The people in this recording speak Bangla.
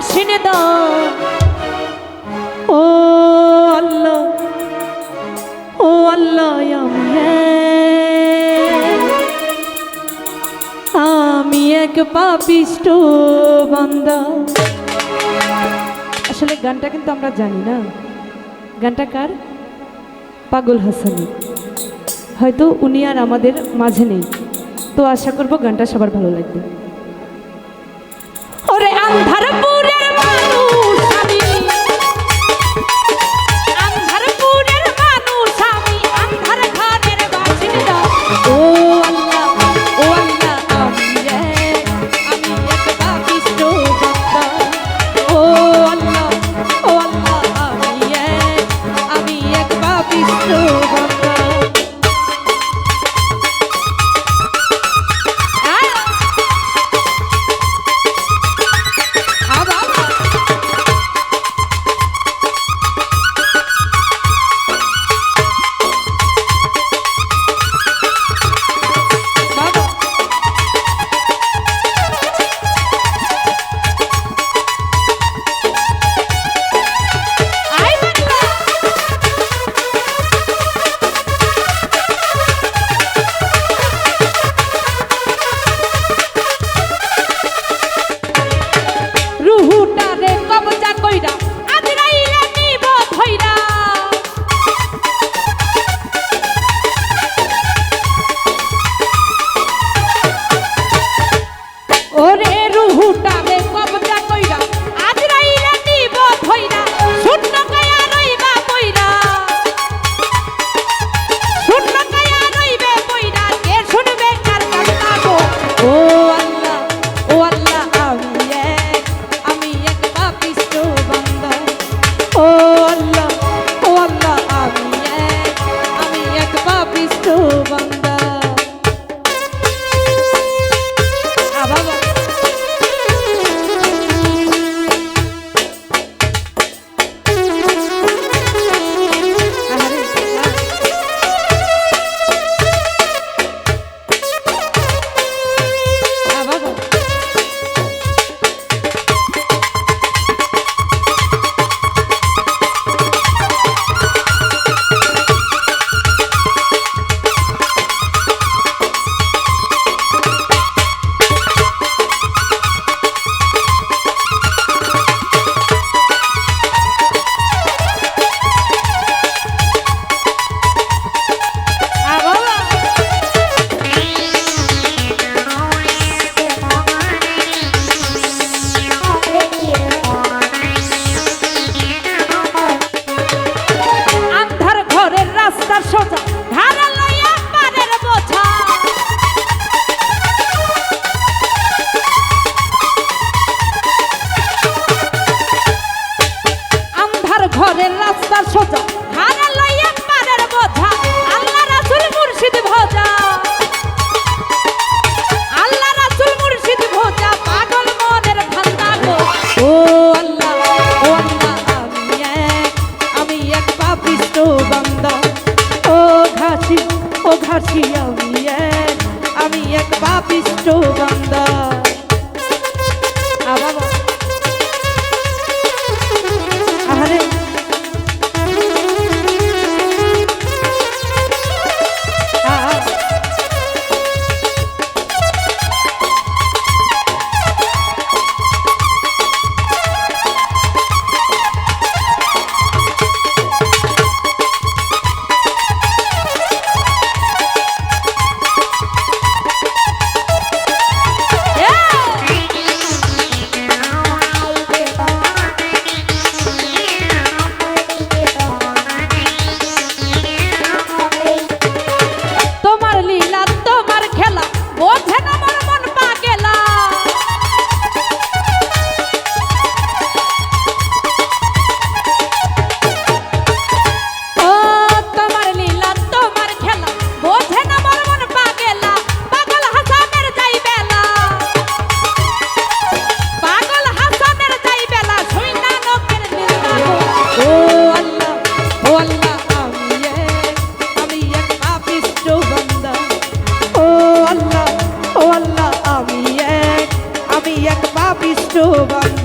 আসিনে ও আল্লাহ ও আল্লাহ আমি এক পাপিষ্ট বান্দা। আসলে গানটা কিন্তু আমরা জানি না। গানটা কার? পাগল হাসানি। হয়তো উনি আর আমাদের মাঝে নেই। তো আশা করব গানটা সবার ভালো লাগবে। over.